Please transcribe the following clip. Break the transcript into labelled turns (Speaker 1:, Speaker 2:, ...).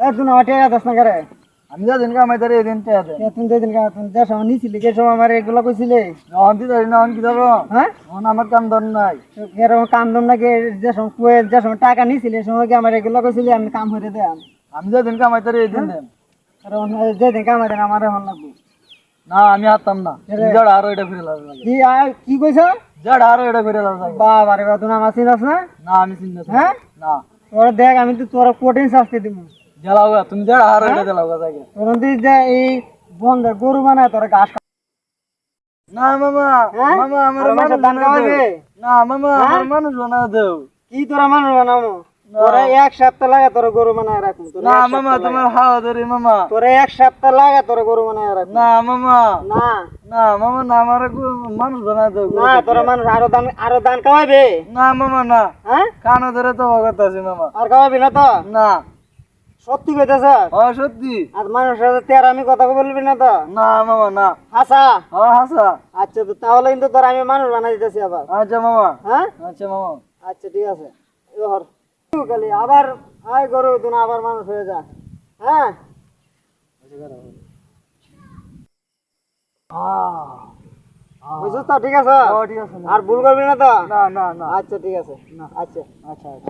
Speaker 1: তুই আমার টেকা দাস না করে?
Speaker 2: আমি যা দিন কামাই এদিন
Speaker 1: তুই কা যে সময় নিছিলি যে সময় আমার এগুলো কইছিলে?
Speaker 2: অন দি ধরি না কি ধরো
Speaker 1: হ্যাঁ?
Speaker 2: অন আমার কাম ধর নাই।
Speaker 1: কাম দম নাকি যে কুয়ে যে টাকা নিছিলি সে সময় কি আমার এগুলো কইছিলি? আমি কাম করে দেয়াম
Speaker 2: আমি যা দিন কামাই এদিন দেন
Speaker 1: যেদিন কাম দেন আমার এখন লাগবে।
Speaker 2: না আমি হাততাম না। জড় আরও এটা ফিরে
Speaker 1: কি কি কইছ?
Speaker 2: জড় আরও এটা ফিরে লাগে।
Speaker 1: বাবা রে বাবা তুই আমার চিনস না?
Speaker 2: না আমি
Speaker 1: হ্যাঁ?
Speaker 2: না।
Speaker 1: তোর দেখ আমি তো তোর কঠিন শাস্তি দিব
Speaker 2: জ্বালাও গা, তুমি জড় আরও এটা জ্বালাও গা জায়গা
Speaker 1: তোর যে এই বন্ধ গরু বানায় তোর ঘাস
Speaker 2: না মামা
Speaker 1: হ্যাঁ?
Speaker 2: মামা আমার মানুষ
Speaker 1: ধান খাওয়াবে?
Speaker 2: না মামা
Speaker 1: হ্যাঁ?
Speaker 2: আমার মানুষ বানাও দেও।
Speaker 1: কি তোরা মানুষ বানাবো?
Speaker 2: না।
Speaker 1: তোরা এক সপ্তাহ লাগে তোর গরু বানায় রাখব।
Speaker 2: না মামা
Speaker 1: সপ্তাহ
Speaker 2: তোমার হাওয়া ধরে মামা।
Speaker 1: তোরা এক সপ্তাহ লাগে তোর গরু বানায় রাখব।
Speaker 2: না মামা।
Speaker 1: না।
Speaker 2: না মামা না আমার মানুষ
Speaker 1: না তোরা মানুষ আরও দান আরও দান খাওয়াবে?
Speaker 2: না মামা না।
Speaker 1: হ্যাঁ?
Speaker 2: কানো ধরে তো অগত আছে মামা।
Speaker 1: আর খাওয়াবি না তো?
Speaker 2: না।
Speaker 1: সত্যি কইতেছ
Speaker 2: ও সত্যি?
Speaker 1: আর মানুষের সাথে তের আমি কথা বলবি না তো?
Speaker 2: না মামা না।
Speaker 1: হাসা?
Speaker 2: ও হাসা।
Speaker 1: আচ্ছা তো তাহলে কিন্তু তোর আমি মানুষ বানাই দিতেছি আবার।
Speaker 2: আচ্ছা মামা।
Speaker 1: হ্যাঁ?
Speaker 2: আচ্ছা মামা।
Speaker 1: আচ্ছা ঠিক আছে। এবার কালি আবার আয় গরু তুই আবার মানুষ হয়ে যা। হ্যাঁ? বুঝছিস তো ঠিক আছে?
Speaker 2: ঠিক আছে
Speaker 1: আর ভুল করবি না তো?
Speaker 2: না না না।
Speaker 1: আচ্ছা ঠিক আছে। আচ্ছা।
Speaker 2: আচ্ছা আচ্ছা।